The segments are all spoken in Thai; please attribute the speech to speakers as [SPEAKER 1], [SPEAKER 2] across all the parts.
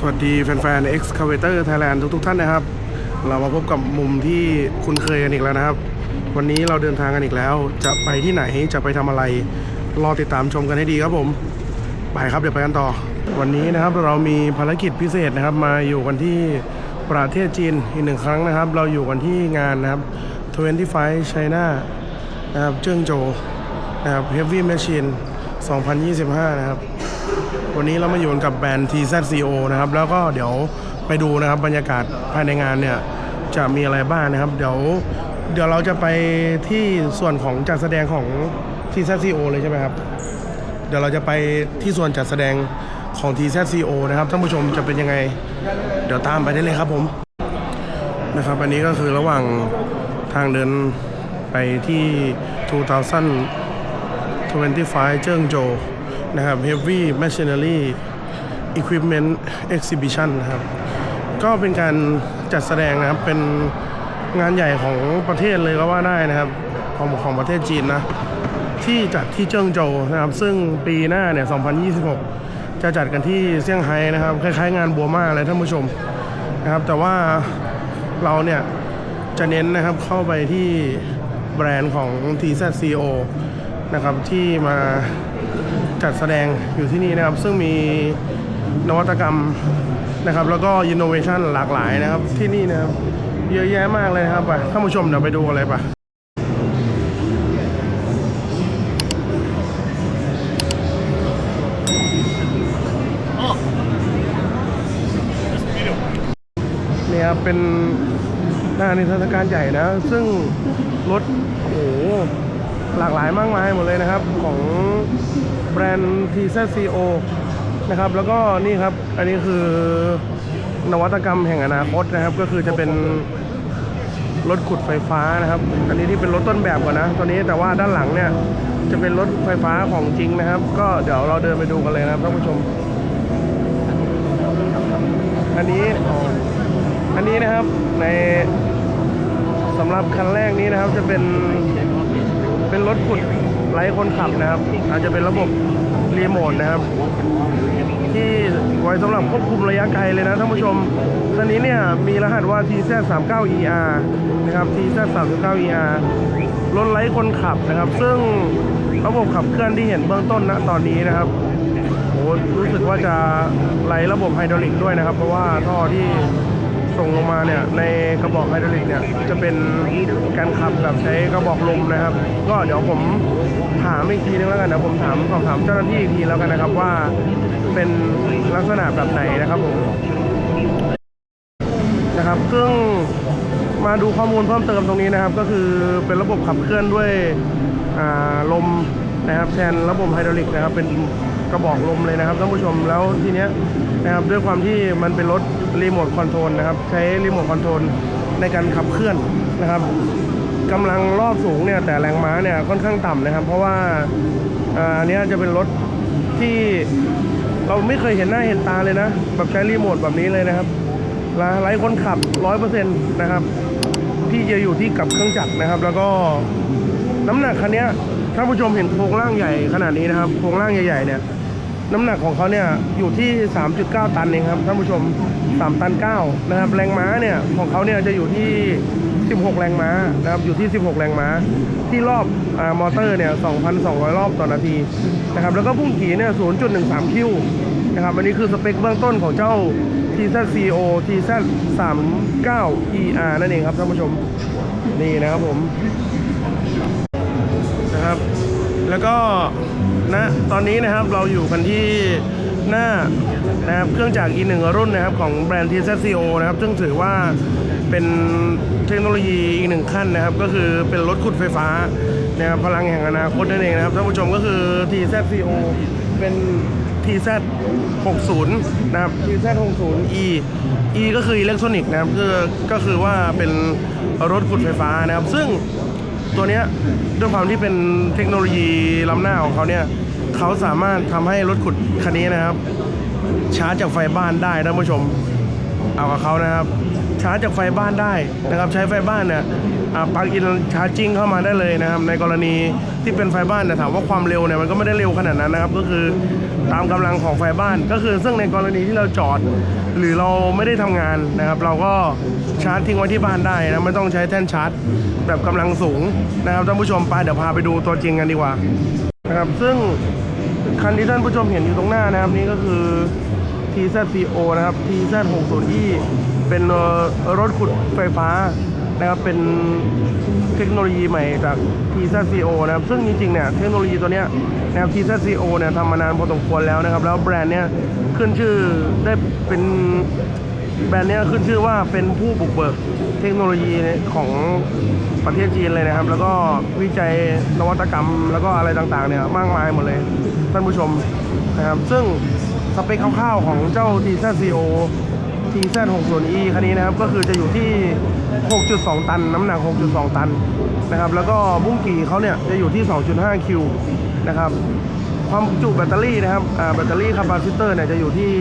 [SPEAKER 1] สวัสดีแฟนๆ Excavator Thailand ทุกๆ ท่านนะครับ เรามาพบกับมุมที่คุ้นเคยกันอีกแล้วนะครับ วันนี้เราเดินทางกันอีกแล้ว จะไปที่ไหนจะไปทำอะไร รอติดตามชมกันให้ดีครับผม ไปครับเดี๋ยวไปกันต่อ วันนี้นะครับเรามีภารกิจพิเศษนะครับ มาอยู่กันที่ประเทศจีนอีกหนึ่งครั้งนะครับ เราอยู่กันที่งานนะครับ 25 China นะครับเจิ้งโจวนะครับ Heavy Machine 2025 นะครับ วันนี้เรามาอยู่กับแบรนด์ TZCO นะครับแล้วก็เดี๋ยวไปดูนะครับบรรยากาศภายในงานเนี่ยจะมีอะไรบ้างนะครับ เดี๋ยวเดี๋ยวเราจะไปที่ส่วนของจัดแสดงของ TZCO เลยใช่ไหมครับ เดี๋ยวเราจะไปที่ส่วนจัดแสดงของ TZCO นะครับท่านผู้ชมจะเป็นยังไง เดี๋ยวตามไปได้เลยครับผมนะครับอันนี้ก็คือระหว่างทางเดินไปที่ 2025 เจิ้งโจว นะครับ Heavy Machinery Equipment Exhibition นะครับ ก็เป็นการจัดแสดงนะครับ เป็นงานใหญ่ของประเทศเลยก็ว่าได้นะครับของของประเทศจีนนะ ที่จัดที่เจิ้งโจวนะครับ ซึ่งปีหน้าเนี่ย 2026 จะจัดกันที่เซี่ยงไฮ้นะครับ คล้ายๆ งานบัวมาเลยท่านผู้ชมนะครับ แต่ว่าเราเนี่ยจะเน้นนะครับเข้าไปที่แบรนด์ของ TZCO นะครับที่มา จัดแสดงอยู่ที่นี่นะครับ ซึ่งมีนวัตกรรมนะครับ แล้วก็อินโนเวชันหลากหลายนะครับ ที่นี่นะครับ เยอะแยะมากเลยนะครับไปท่านผู้ชมเดี๋ยวไปดูกันเลยปะเนี่ยครับเป็นหน้านิทรรศการใหญ่นะ ซึ่งรถโอ้โห หลากหลายมากมายหมดเลยนะครับ ของแบรนด์ TZCO นะครับแล้วก็นี่ครับอันนี้คือนวัตกรรมแห่งอนาคตนะครับ ก็คือจะเป็นรถขุดไฟฟ้านะครับ อันนี้ที่เป็นรถต้นแบบก่อนนะตอนนี้แต่ว่าด้านหลังเนี่ยจะเป็นรถไฟฟ้าของจริงนะครับ ก็เดี๋ยวเราเดินไปดูกันเลยนะครับท่านผู้ชม อันนี้อันนี้นะครับในสำหรับคันแรกนี้นะครับจะเป็น เป็นรถขุดไร้คนขับนะครับ อาจจะเป็นระบบรีโมทนะครับ ที่ไว้สำหรับควบคุมระยะไกลเลยนะท่านผู้ชมคันนี้เนี่ยมีรหัสว่า TZ39ER นะครับ TZ39ER รถไร้คนขับนะครับ ซึ่งระบบขับเคลื่อนที่เห็นเบื้องต้นณตอนนี้นะครับโอ้รู้สึกว่าจะไหลระบบไฮดรอลิกด้วยนะครับ เพราะว่าท่อที่ ส่งลงมาเนี่ยในกระบอกไฮดรอลิกเนี่ยจะเป็นการขับแบบใช้กระบอกลมนะครับ ก็เดี๋ยวผมถามอีกทีนึงแล้วกันนะผมถามสอบถามเจ้าหน้าที่อีกทีแล้วกันนะครับว่าเป็นลักษณะแบบไหนนะครับผมนะครับซึ่งมาดูข้อมูลเพิ่มเติมตรงนี้นะครับ ก็คือเป็นระบบขับเคลื่อนด้วยลมนะครับแทนระบบไฮดรอลิกนะครับเป็น กระบอกลมเลยนะครับท่านผู้ชมแล้วทีเนี้ยนะครับด้วยความที่มันเป็นรถรีโมทคอนโทรลนะครับใช้รีโมทคอนโทรลในการขับเคลื่อนนะครับกำลังรอบสูงเนี่ยแต่แรงม้าเนี่ยค่อนข้างต่ำนะครับ เพราะว่าอ่าอันเนี้ยจะเป็นรถที่เราไม่เคยเห็นหน้าเห็นตาเลยนะ แบบใช้รีโมทแบบนี้เลยนะครับไร้คนขับร้อยเปอร์เซ็นต์นะครับ ที่จะอยู่ที่กับเครื่องจักรนะครับ แล้วก็น้ำหนักคันเนี้ยท่านผู้ชมเห็นโครงร่างใหญ่ขนาดนี้นะครับโครงร่างใหญ่ๆเนี่ย น้ำหนักของเขาเนี่ยอยู่ที่ 3.9 ตันเองครับท่านผู้ชม 3 ตัน 9 นะครับ แรงม้าเนี่ยของเขาเนี่ยจะอยู่ที่ 16 แรงม้านะครับอยู่ที่ 16 แรงม้า ที่รอบอมอเตอร์เนี่ย 2,200 รอบต่อนาทีนะครับแล้วก็พุ่งขี่เนี่ย 0.13 คิวนะครับอันนี้คือสเปคเบื้องต้นของเจ้า TZCO TZ39ER นั่นเองครับท่านผู้ชมนี่นะครับผมนะครับ แล้วก็ ณตอนนี้นะครับเราอยู่กันที่หน้านะครับเครื่องจักรอีหนึ่งรุ่นนะครับของแบรนด์ TZCO นะครับ ซึ่งถือว่าเป็นเทคโนโลยีอีกหนึ่งขั้นนะครับ ก็คือเป็นรถขุดไฟฟ้านะครับพลังแห่งอนาคตนั่นเองนะครับท่านผู้ชมก็คือ TZCO เป็น TZ 60นะครับ TZ 60 E E ก็คืออิเล็กทรอนิกส์นะครับก็คือว่าเป็นรถขุดไฟฟ้านะครับ ซึ่ง ตัวเนี้ยด้วยความที่เป็นเทคโนโลยีล้ำหน้าของเขาเนี่ยเขาสามารถทำให้รถขุดคันนี้นะครับชาร์จจากไฟบ้านได้ท่านผู้ชม เอากับเขานะครับชาร์จจากไฟบ้านได้นะครับใช้ไฟบ้านเนี่ยปลั๊กอินชาร์จิ่งเข้ามาได้เลยนะครับในกรณีที่เป็นไฟบ้านเนี่ยถามว่าความเร็วเนี่ยมันก็ไม่ได้เร็วขนาดนั้นนะครับ ก็คือ ตามกำลังของไฟบ้าน ก็คือซึ่งในกรณีที่เราจอด หรือเราไม่ได้ทำงานนะครับ เราก็ชาร์จทิ้งไว้ที่บ้านได้นะไม่ต้องใช้แท่นชาร์จ แบบกำลังสูงนะครับท่านผู้ชมไปเดี๋ยวพาไปดูตัวจริงกันดีกว่านะครับซึ่งคันที่ท่านผู้ชมเห็นอยู่ตรงหน้านะครับนี่ก็คือ TZCO นะครับ TZ60E เป็นรถขุดไฟฟ้านะครับเป็นเทคโนโลยีใหม่จาก TZCO นะครับ ซึ่งจริงๆเนี่ยเทคโนโลยีตัวเนี้ย นะครับ TZCO เนี่ยทำมานานพอสมควรแล้วนะครับ แล้วแบรนด์เนี้ยขึ้นชื่อได้เป็นแบรนด์เนี้ยขึ้นชื่อว่าเป็นผู้บุกเบิกเทคโนโลยีของประเทศจีนเลยนะครับ แล้วก็วิจัยนวัตกรรมแล้วก็อะไรต่างๆเนี่ยมากมายหมดเลยท่านผู้ชมนะครับ ซึ่งสเปคคร่าวๆของเจ้า TZCO TZ60E คันนี้นะครับ ก็คือจะอยู่ที่ 6.2 ตัน น้ำหนัก 6.2 ตันนะครับ แล้วก็บุ้งกี่เขาเนี่ยจะอยู่ที่ 2.5 คิว นะครับ ความจุแบตเตอรี่นะครับแบตเตอรี่คาปาซิเตอร์เนี่ยจะอยู่ที่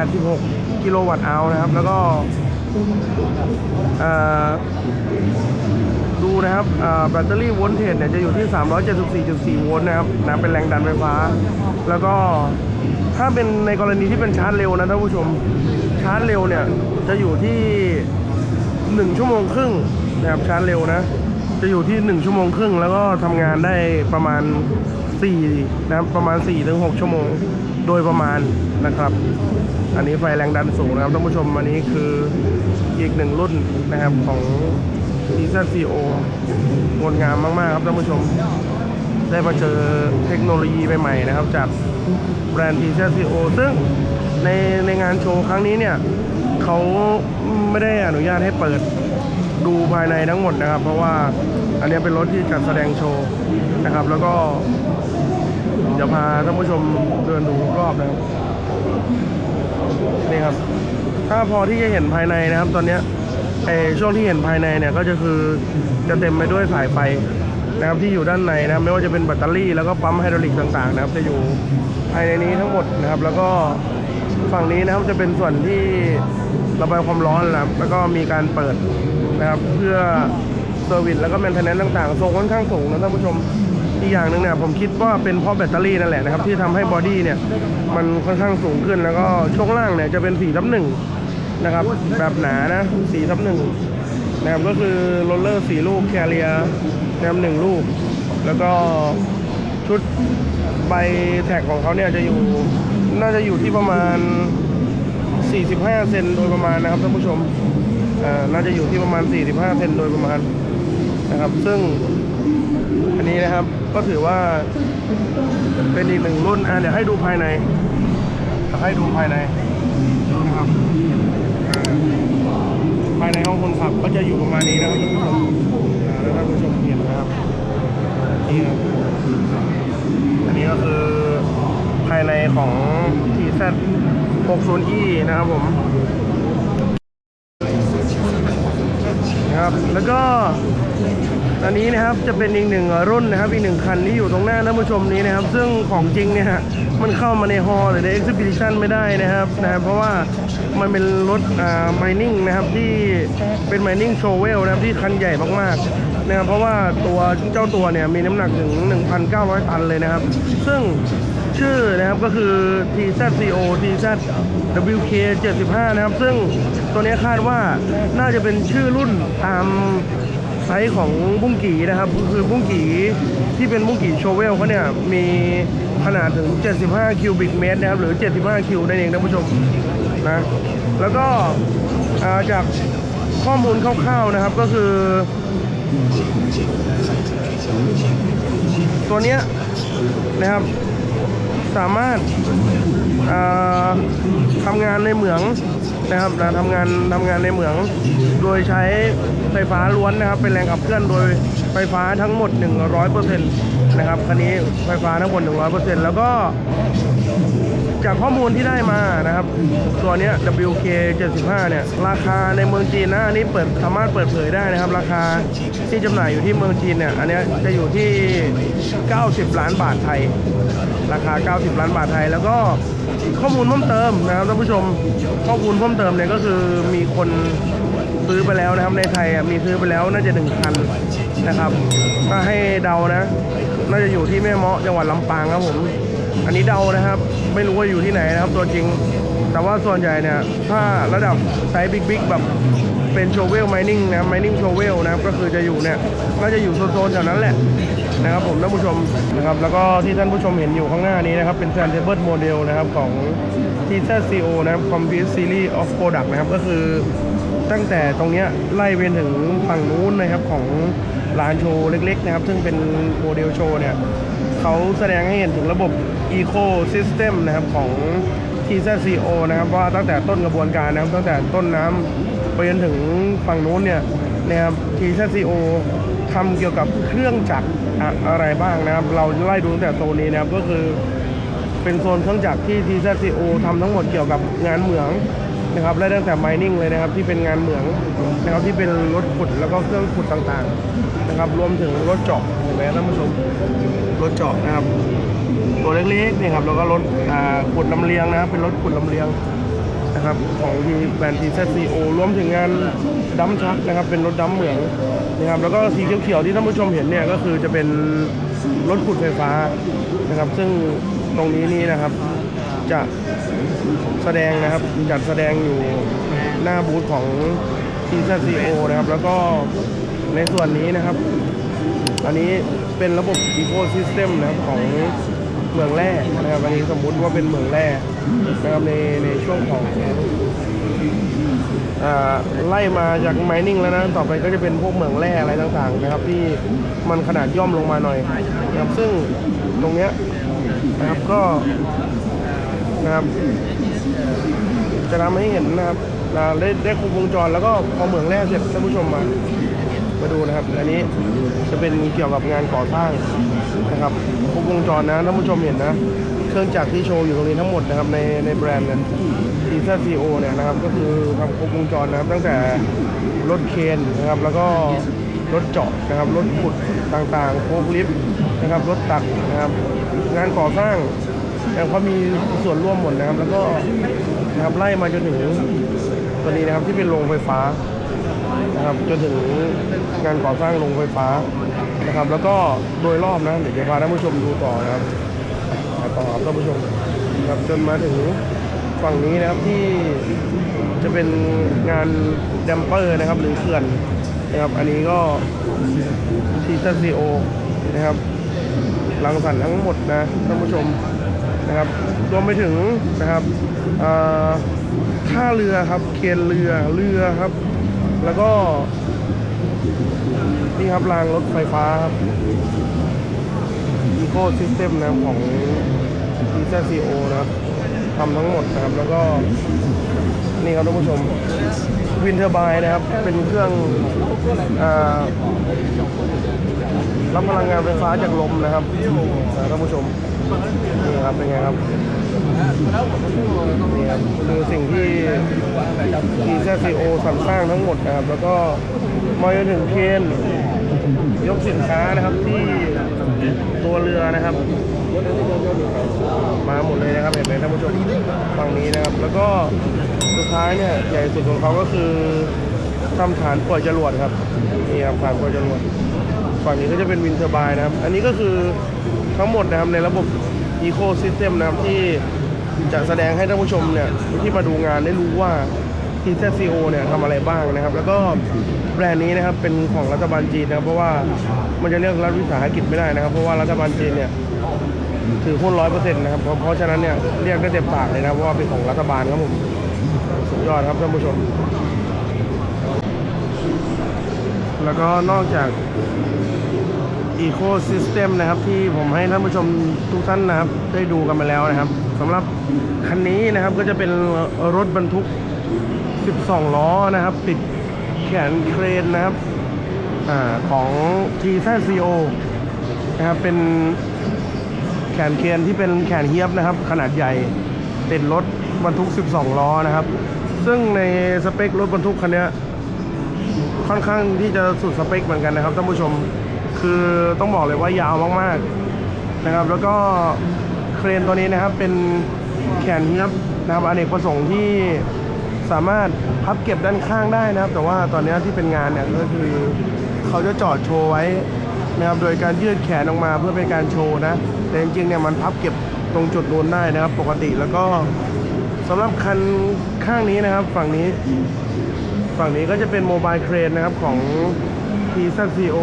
[SPEAKER 1] 86 กิโลวัตต์เอานะครับ แล้วก็ดูนะครับแบตเตอรี่โวลเทจเนี่ยจะอยู่ที่ 374.4 โวลต์นะครับนะเป็นแรงดันไฟฟ้า แล้วก็ถ้าเป็นในกรณีที่เป็นชาร์จเร็วนะท่านผู้ชมชาร์จเร็วเนี่ยจะอยู่ที่ 1 ชั่วโมงครึ่งนะครับชาร์จเร็วนะ จะอยู่ที่ 1 ชั่วโมงครึ่ง แล้วก็ทำงานได้ประมาณ 4นะครับประมาณ4-6ชั่วโมงโดยประมาณนะครับ อันนี้ไฟแรงดันสูงนะครับท่านผู้ชมอันนี้คืออีกหนึ่งรุ่นนะครับของ TZCO งดงามมาก ๆ ครับท่านผู้ชม ได้มาเจอเทคโนโลยีใหม่ ๆ นะครับ จากแบรนด์ TZCO ซึ่งในในงานโชว์ครั้งนี้เนี่ยเขาไม่ได้อนุญาตให้เปิดดูภายในทั้งหมดนะครับ เพราะว่าอันนี้เป็นรถที่จัดแสดงโชว์นะครับ แล้วก็ เดี๋ยวพาท่านผู้ชมเดินดูรอบนะครับนี่ครับ ถ้าพอที่จะเห็นภายในนะครับ ตอนเนี้ยไอช่วงที่เห็นภายในเนี่ยก็จะคือจะเต็มไปด้วยสายไฟนะครับที่อยู่ด้านในนะไม่ว่าจะเป็นแบตเตอรี่แล้วก็ปั๊มไฮดรอลิกต่างๆ นะครับ จะอยู่ภายในนี้ทั้งหมดนะครับ แล้วก็ฝั่งนี้นะครับจะเป็นส่วนที่ระบายความร้อนนะครับแล้วก็มีการเปิดนะครับเพื่อเซอร์วิสแล้วก็แมนเทนแนนต่างๆทรงค่อนข้างสูงนะท่านผู้ชม อีกอย่างหนึ่งเนี่ยผมคิดว่าเป็นเพราะแบตเตอรี่นั่นแหละนะครับที่ทำให้บอดี้เนี่ยมันค่อนข้างสูงขึ้นแล้วก็ช่วงล่างเนี่ยจะเป็น4ทับหนึ่งนะครับแบบหนานะ4ทับหนึ่งนะครับก็คือโรลเลอร์สี่ลูกแคเรียนะครับหนึ่งลูก แล้วก็ชุดใบแท็กของเขาเนี่ยจะอยู่น่าจะอยู่ที่ประมาณ 45 เซนโดยประมาณนะครับท่านผู้ชมน่าจะอยู่ที่ประมาณ 45 เซนโดยประมาณนะครับ ซึ่ง อันนี้นะครับก็ถือว่าเป็นอีกหนึ่งรุ่นอะเดี๋ยวให้ดูภายในให้ดูภายในดูนะครับภายในห้องคนขับก็จะอยู่ประมาณนี้นะครับท่านผู้ชมอ่าแล้วท่านผู้ชมเห็นนะครับนี่ครับอันนี้ก็คือภายในของ TZ 60E นะครับผมนะครับแล้วก็ อันนี้นะครับจะเป็นอีกหนึ่งรุ่นนะครับอีกหนึ่งคันที่อยู่ตรงหน้าท่านผู้ชมนี้นะครับ ซึ่งของจริงเนี่ยมันเข้ามาในฮอลหรือใน exhibition ไม่ได้นะครับนะครับเพราะว่ามันเป็นรถอ่า mining นะครับที่เป็น mining shovel นะครับที่คันใหญ่มากๆนะครับเพราะว่าตัวเจ้าตัวเนี่ยมีน้ำหนักถึง 1,900 ตันเลยนะครับ ซึ่งชื่อนะครับก็คือ TZCO TZ WK 75 นะครับ ซึ่งตัวนี้คาดว่าน่าจะเป็นชื่อรุ่นตาม ไซส์ของบุ้งกีนะครับก็คือบุ้งกีที่เป็นบุ้งกีโชเวลเขาเนี่ยมีขนาดถึง 75 คิวบิกเมตรนะครับหรือ 75 คิวนั่นเองท่านผู้ชมนะแล้วก็าจากข้อมูลคร่าวๆนะครับก็คือ ตัวเนี้ยนะครับสามารถาทำงานในเหมือง นะครับนะทำงานทำงานในเหมือง โดยใช้ไฟฟ้าล้วนนะครับ เป็นแรงขับเคลื่อนโดยไฟฟ้าทั้งหมด 100%นะครับคันนี้ไฟฟ้าทั้งหมด 100%แล้วก็ จากข้อมูลที่ได้มานะครับ ตัวนี้ WK 75เนี่ย ราคาในเมืองจีนนะอันนี้เปิดสามารถเปิดเผยได้นะครับ ราคาที่จำหน่ายอยู่ที่เมืองจีนเนี่ย อันนี้จะอยู่ที่ 90 ล้านบาทไทย ราคา 90 ล้านบาทไทย แล้วก็ข้อมูลเพิ่มเติมนะครับท่านผู้ชมข้อมูลเพิ่มเติมเนี่ยก็คือมีคนซื้อไปแล้วนะครับในไทยมีซื้อไปแล้วน่าจะหนึ่งคันนะครับถ้าให้เดานะ น่าจะอยู่ที่แม่เมาะจังหวัดลำปางครับผม อันนี้เดานะครับ ไม่รู้ว่าอยู่ที่ไหนนะครับ ตัวจริง แต่ว่าส่วนใหญ่เนี่ย ถ้าระดับไซส์บิ๊กๆแบบเป็นโชเวลไมนิ่งนะไมนิ่งโชเวลนะครับ ก็คือจะอยู่เนี่ยน่าจะอยู่โซนๆแถวนั้นแหละนะครับผมท่านผู้ชมนะครับ แล้วก็ที่ท่านผู้ชมเห็นอยู่ข้างหน้านี้นะครับ เป็น Fan Table Model นะครับของ t z c o นะครับ Complete Series of Product นะครับ ก็คือตั้งแต่ตรงเนี้ยไล่ไปถึงฝั่งนู้นนะครับของ ร้านโชว์เล็กๆนะครับ ซึ่งเป็นโมเดลโชว์เนี่ยเขาแสดงให้เห็นถึงระบบ Eco System นะครับของ TZCO นะครับว่าตั้งแต่ต้นกระบวนการนะครับตั้งแต่ต้นน้ำไปจนถึงฝั่งนู้นเนี่ยนะครับ TZCO ทำเกี่ยวกับเครื่องจักรอะอะไรบ้างนะครับ เราไล่ดูตั้งแต่โซนนี้นะครับก็คือเป็นโซนเครื่องจักรที่ TZCO ทำทั้งหมดเกี่ยวกับงานเหมืองนะครับและตั้งแต่ mining เลยนะครับที่เป็นงานเหมืองนะครับที่เป็นรถขุดแล้วก็เครื่องขุดต่างๆ นะครับ รวมถึงรถเจาะเห็นไหมท่านผู้ชมรถเจาะนะครับ ตัวเล็กๆนี่ครับแล้วก็รถขุดลำเลียงนะครับ เป็นรถขุดลำเลียงนะครับของทีแบรนด์ TZCO รวมถึงงานดัมชักนะครับ เป็นรถดัมเหมืองนะครับ แล้วก็สีเขียวๆที่ท่านผู้ชมเห็นเนี่ยก็คือจะเป็นรถขุดไฟฟ้านะครับ ซึ่งตรงนี้นี่นะครับ จะแสดงนะครับจัดแสดงอยู่หน้าบูธของ TZCO นะครับ แล้วก็ ในส่วนนี้นะครับ อันนี้เป็นระบบ Eco System นะครับของเมืองแร่นะครับอันนี้สมมุติว่าเป็นเมืองแร่นะครับในในช่วงของอ่าไล่มาจาก mining แล้วนะต่อไปก็จะเป็นพวกเมืองแร่อะไรต่างๆนะครับ ที่มันขนาดย่อมลงมาหน่อยนะครับซึ่งตรงเนี้ยนะครับก็นะครับจะทำให้เห็นนะครับอ่าได้ได้ครบวงจรแล้วก็พอเหมืองแร่เสร็จท่านผู้ชมมา มาดูนะครับ อันนี้จะเป็นเกี่ยวกับงานก่อสร้างนะครับครบวงจรนะท่านผู้ชมเห็นนะ เครื่องจักรที่โชว์อยู่ตรงนี้ทั้งหมดนะครับในในแบรนด์นั้นทีซซีโอเนี่ยนะครับก็คือทำครบวงจรนะครับ ตั้งแต่รถเคนนะครับแล้วก็รถเจาะนะครับรถขุดต่างๆโฟล์ลิฟต์นะครับรถตักนะครับ งานก่อสร้างนะครับเขามีส่วนร่วมหมดนะครับ แล้วก็นะครับไล่มาจนถึงตัวนี้นะครับที่เป็นโรงไฟฟ้า นะครับจนถึงงานก่อสร้างโรงไฟฟ้านะครับ แล้วก็โดยรอบนะเดี๋ยวจะพาท่านผู้ชมดูต่อนะครับต่อครับท่านผู้ชมนะครับจนมาถึงฝั่งนี้นะครับที่จะเป็นงานแดมเปอร์นะครับ หรือเขื่อนนะครับ อันนี้ก็ทีซซีโอนะครับรังสรรค์ทั้งหมดนะท่านผู้ชมนะครับรวมไปถึงนะครับท่าเรือครับเคียนเรือเรือครับ แล้วก็ นี่ครับรางรถไฟฟ้าครับ Eco System นะครับของ t z c o นะครับทำทั้งหมดนะครับ แล้วก็ นี่ครับท่านผู้ชมวินเทอร์บายนะครับ เป็นเครื่องอรับพลังงานไฟฟ้าจากลมนะครับท่านผู้ชมนี่ครับเป็นไงครับ ครับคือสิ่งที่ TZCO สรรสร้างทั้งหมดนะครับ แล้วก็มาจนถึงเคนยกสินค้านะครับที่ตัวเรือนะครับ มาหมดเลยนะครับเห็นไหมท่านผู้ชมฝั่งนี้นะครับ แล้วก็สุดท้ายเนี่ยใหญ่สุดของเขาก็คือทำฐานปล่อยจรวดครับนี่ครับฐานปล่อยจรวดฝั่งนี้ก็จะเป็นวินเทอร์บายนะครับ อันนี้ก็คือทั้งหมดนะครับในระบบ Eco System นะครับที่จะแสดงให้ท่านผู้ชมเนี่ยที่มาดูงานได้รู้ว่า TZCO เนี่ยทำอะไรบ้างนะครับ แล้วก็แบรนด์นี้นะครับเป็นของรัฐบาลจีนนะครับ เพราะว่ามันจะเรียกรัฐวิสาหกิจไม่ได้นะครับ เพราะว่ารัฐบาลจีนเนี่ยถือหุ้นร้อยเปอร์เซ็นต์นะครับ เพราะเพราะฉะนั้นเนี่ยเรียกได้เต็มปากเลยนะเพราะว่าเป็นของรัฐบาลครับผมสุดยอดครับท่านผู้ชม แล้วก็นอกจาก Eco System นะครับ ที่ผมให้ท่านผู้ชมทุกท่านนะครับ ได้ดูกันมาแล้วนะครับสำหรับคันนี้นะครับก็จะเป็นรถบรรทุก 12 ล้อนะครับ ติดแขนเครนนะครับอของ t z c o นะครับเป็นแขนเคียนที่เป็นแขนเฮียบนะครับ ขนาดใหญ่ติดรถบรรทุก 12 ล้อนะครับ ซึ่งในสเปครถบรรทุกคันนี้ค่อนข้างที่จะสุดสเปคเหมือนกันนะครับท่านผู้ชม คือต้องบอกเลยว่ายาวมากๆนะครับ แล้วก็เครนตัวนี้นะครับเป็นแขนเฮียบนะครับอเนกประสงค์ที่สามารถพับเก็บด้านข้างได้นะครับ แต่ว่าตอนนี้ที่เป็นงานเนี่ยก็คือเขาจะจอดโชว์ไว้นะครับโดยการยืดแขนออกมาเพื่อเป็นการโชว์นะ แต่จริงๆเนี่ยมันพับเก็บตรงจุดนู้นได้นะครับ ปกติแล้วก็สำหรับคันข้างนี้นะครับ ฝั่งนี้ ฝั่งนี้ก็จะเป็นโมบายเครนนะครับของ t z c o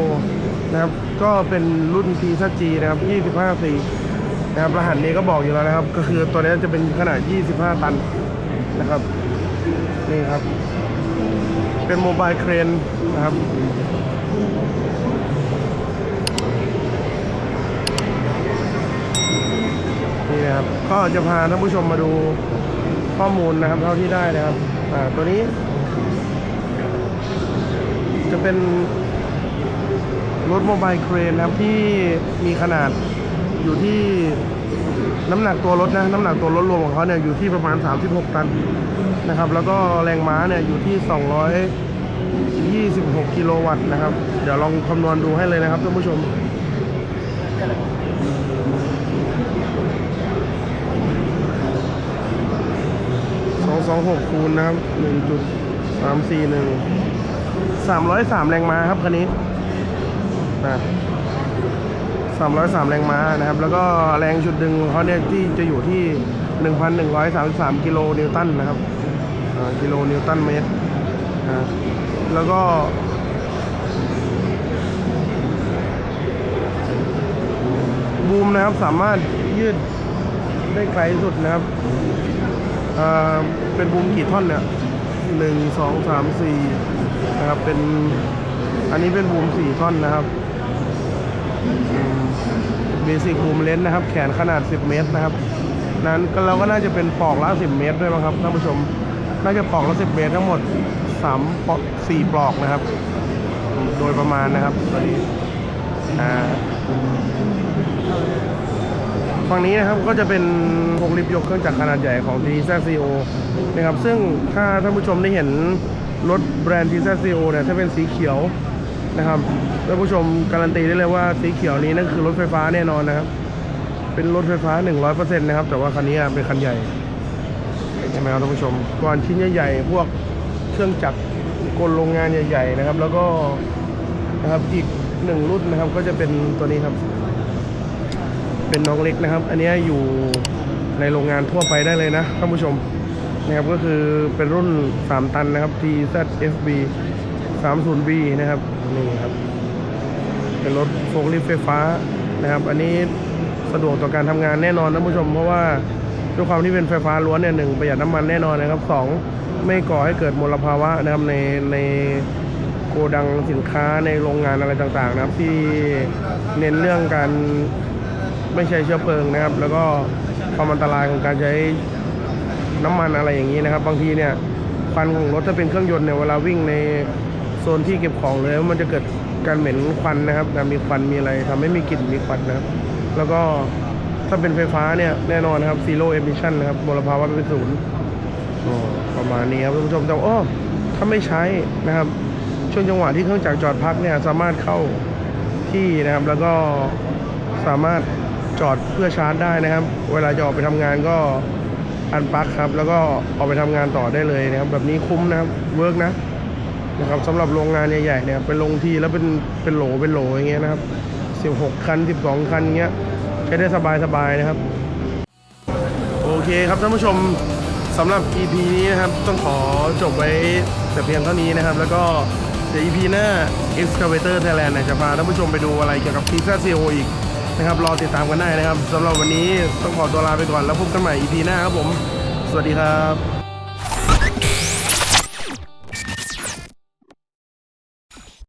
[SPEAKER 1] นะครับ ก็เป็นรุ่น t z g นะครับ25 4นะครับรหัสนี้ก็บอกอยู่แล้วนะครับ ก็คือตัวนี้จะเป็นขนาด 25 ตันนะครับนี่ครับ เป็นโมบายเครนนะครับนี่นะครับ ก็จะพาท่านผู้ชมมาดูข้อมูลนะครับ เท่าที่ได้นะครับ อ่าตัวนี้ จะเป็น รถโมบายเครนนะครับที่มีขนาดอยู่ที่น้ำหนักตัวรถนะน้ำหนักตัวรถรวมของเขาเนี่ยอยู่ที่ประมาณ 36 ตันนะครับ แล้วก็แรงม้าเนี่ยอยู่ที่ 226 กิโลวัตต์นะครับ เดี๋ยวลองคำนวณดูให้เลยนะครับท่านผู้ชมสองสองหกคูณนะครับหนึ่งจุดสามสี่หนึ่งสามร้อยสามแรงม้าครับคันนี้ นะสามร้อยสามแรงม้านะครับ แล้วก็แรงจุดดึงเขาเนี่ยที่จะอยู่ที่หนึ่งพันหนึ่งร้อยสามสามกิโลนิวตันนะครับกิโลนิวตันเมตรนะแล้วก็ บูมนะครับสามารถยืดได้ไกลสุดนะครับเป็นบูมกี่ท่อนเนี่ยหนึ่งสองสามสี่นะครับเป็น อันนี้เป็นบูมสี่ท่อนนะครับเบสิกบูมเลนนะครับ แขนขนาด 10 เมตรนะครับ นั้นเราก็น่าจะเป็นปอกละ 10 เมตรด้วยมั้งครับท่านผู้ชม น่าจะปอกละ 10 เมตรทั้งหมด3ปอก4ปลอกนะครับ โดยประมาณนะครับตอนนี้อ่าฝั่งนี้นะครับก็จะเป็นพวงลิฟต์ยกเครื่องจักรขนาดใหญ่ของ t z c o นะครับ ซึ่งถ้าท่านผู้ชมได้เห็นรถแบรนด์ t z c o เนี่ยถ้าเป็นสีเขียว นะครับท่านผู้ชมการันตีได้เลยว่าสีเขียวนี้นั่นคือรถไฟฟ้าแน่นอนนะครับ เป็นรถไฟฟ้า 100%นะครับ แต่ว่าคันนี้เป็นคันใหญ่ใช่ไหมครับท่านผู้ชมก่อนชิ้นใหญ่ๆพวกเครื่องจักรกลโรงงานใหญ่ ๆ นะครับ แล้วก็นะครับอีกหนึ่งรุ่นนะครับ ก็จะเป็นตัวนี้ครับ เป็นน้องเล็กนะครับ อันนี้อยู่ในโรงงานทั่วไปได้เลยนะท่านผู้ชมนะครับก็คือเป็นรุ่น 3 ตันนะครับ TZFB 30B นะครับ นี่ครับ เป็นรถโฟล์คลิฟต์ไฟฟ้านะครับ อันนี้สะดวกต่อการทำงานแน่นอนท่านผู้ชม เพราะว่าด้วยความที่เป็นไฟฟ้าล้วนเนี่ยหนึ่งประหยัดน้ำมันแน่นอนนะครับสองไม่ก่อให้เกิดมลภาวะนะครับในในโกดังสินค้าในโรงงานอะไรต่างๆ นะครับ ที่เน้นเรื่องการไม่ใช้เชื้อเพลิงนะครับ แล้วก็ความอันตรายของการใช้น้ำมันอะไรอย่างนี้นะครับ บางทีเนี่ยควันของรถถ้าเป็นเครื่องยนต์เนี่ยเวลาวิ่งใน โซนที่เก็บของเลยมันจะเกิดการเหม็นควันนะครับมีควันมีอะไรทำให้มีกลิ่นมีควันนะครับ แล้วก็ถ้าเป็นไฟฟ้าเนี่ยแน่นอนนครับ zero emission นะครับมลภาวะเป็นศูนย์ประมาณนี้ครับท่านผู้ชมแต่ว่าอ้อถ้าไม่ใช้นะครับ ช่วงจังหวะที่เครื่องจักรจอดพักเนี่ยสามารถเข้าที่นะครับ แล้วก็สามารถจอดเพื่อชาร์จได้นะครับ เวลาจะออกไปทำงานก็อันปลั๊กครับ แล้วก็ออกไปทำงานต่อได้เลยนะครับ แบบนี้คุ้มนะครับเวิร์กนะ นะครับสำหรับโรงงานใหญ่ๆเนี่ยไปลงทีแล้วเป็นเป็นโหลเป็นโหลอย่างเงี้ยนะครับ16 คัน 12 คันเงี้ยใช้ได้สบายๆนะครับ โอเคครับท่านผู้ชมสำหรับ EP นี้นะครับ ต้องขอจบไว้แต่เพียงเท่านี้นะครับ แล้วก็เดี๋ยว EP หน้า Excavator Thailand เนี่ยจะพาท่านผู้ชมไปดูอะไรเกี่ยวกับ Pizza CO อีกนะครับ รอติดตามกันได้นะครับสำหรับวันนี้ต้องขอตัวลาไปก่อนแล้วพบกันใหม่ EP หน้าครับผม สวัสดีครับ